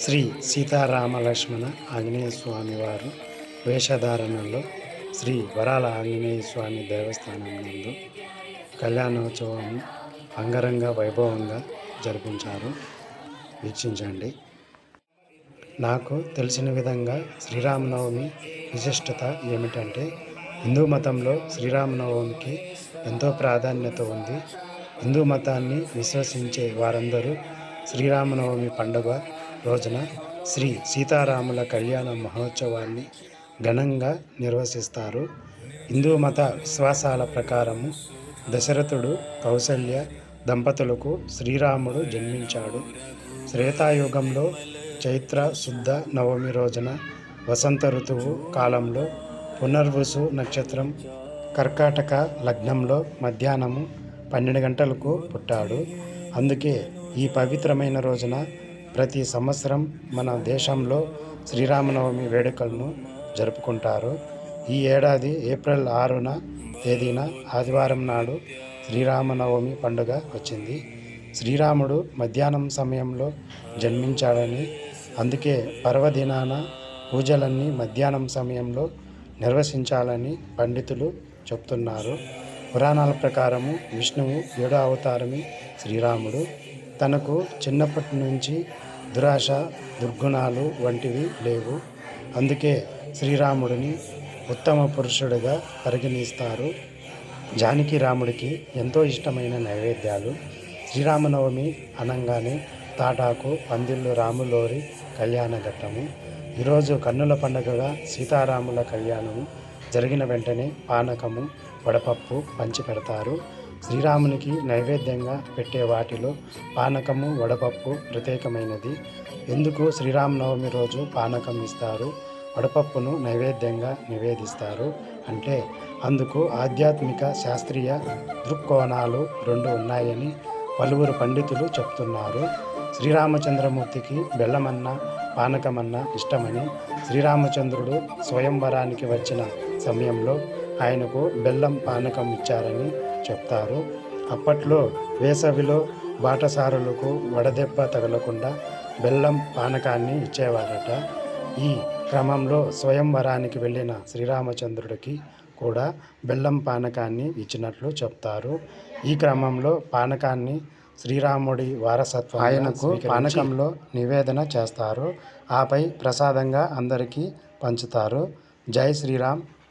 శ్రీ సీతారామ లక్ష్మణ ఆంజనేయ స్వామివారు వేషధారణలో శ్రీ వరాల ఆంజనేయ స్వామి దేవస్థానం నందు కళ్యాణోత్సవం అంగరంగ వైభవంగా జరిపించారు. వీక్షించండి. నాకు తెలిసిన విధంగా శ్రీరామనవమి విశిష్టత ఏమిటంటే హిందూ మతంలో శ్రీరామనవమికి ఎంతో ప్రాధాన్యత ఉంది. హిందూ మతాన్ని విశ్వసించే వారందరూ శ్రీరామనవమి పండుగ రోజున శ్రీ సీతారాముల కళ్యాణ మహోత్సవాన్ని ఘనంగా నిర్వహిస్తారు హిందూ మత విశ్వాసాల ప్రకారము దశరథుడు కౌసల్య దంపతులకు శ్రీరాముడు జన్మించాడు. శ్రేతాయుగంలో చైత్ర శుద్ధ నవమి రోజున వసంత ఋతువు కాలంలో పునర్వసు నక్షత్రం కర్కాటక లగ్నంలో మధ్యాహ్నము పన్నెండు గంటలకు పుట్టాడు. అందుకే ఈ పవిత్రమైన రోజున ప్రతి సంవత్సరం మన దేశంలో శ్రీరామనవమి వేడుకలను జరుపుకుంటారు. ఈ ఏడాది ఏప్రిల్ ఆరున తేదీన ఆదివారం నాడు శ్రీరామనవమి పండుగ వచ్చింది. శ్రీరాముడు మధ్యాహ్నం సమయంలో జన్మించాడని అందుకే పర్వదినాన పూజలన్నీ మధ్యాహ్నం సమయంలో నిర్వహించాలని పండితులు చెప్తున్నారు. పురాణాల ప్రకారము విష్ణువు ఏడో అవతారమే శ్రీరాముడు. తనకు చిన్నప్పటి నుంచి దురాశ దుర్గుణాలు వంటివి లేవు. అందుకే శ్రీరాముడిని ఉత్తమ పురుషుడిగా పరిగణిస్తారు. జానకి రాముడికి ఎంతో ఇష్టమైన నైవేద్యాలు. శ్రీరామనవమి అనగానే తాటాకు పందిళ్ళు రాములోరి కళ్యాణ ఘట్టము. ఈరోజు కన్నుల పండుగగా సీతారాముల కళ్యాణము. జరిగిన వెంటనే పానకము వడపప్పు పంచి పెడతారు శ్రీరామునికి నైవేద్యంగా పెట్టే వాటిలో పానకము వడపప్పు ప్రత్యేకమైనది. ఎందుకు శ్రీరామనవమి రోజు పానకం ఇస్తారు? వడపప్పును నైవేద్యంగా నివేదిస్తారు అంటే అందుకు ఆధ్యాత్మిక శాస్త్రీయ దృక్కోణాలు రెండు ఉన్నాయని పలువురు పండితులు చెప్తున్నారు. శ్రీరామచంద్రమూర్తికి బెల్లమన్న పానకమన్న ఇష్టమని శ్రీరామచంద్రుడు స్వయంవరానికి వచ్చిన సమయంలో ఆయనకు బెల్లం పానకం ఇచ్చారని చెప్తారు. అప్పట్లో వేసవిలో బాటసారులకు వడదెబ్బ తగలకుండా బెల్లం పానకాన్ని ఇచ్చేవారట. ఈ క్రమంలో స్వయంవరానికి వెళ్ళిన శ్రీరామచంద్రుడికి కూడా బెల్లం పానకాన్ని ఇచ్చినట్లు చెప్తారు. ఈ క్రమంలో పానకాన్ని శ్రీరాముడి వారసత్వం ఆయనకు పానకంలో నివేదన చేస్తారు. ఆపై ప్రసాదంగా అందరికీ పంచుతారు. జై శ్రీరామ్.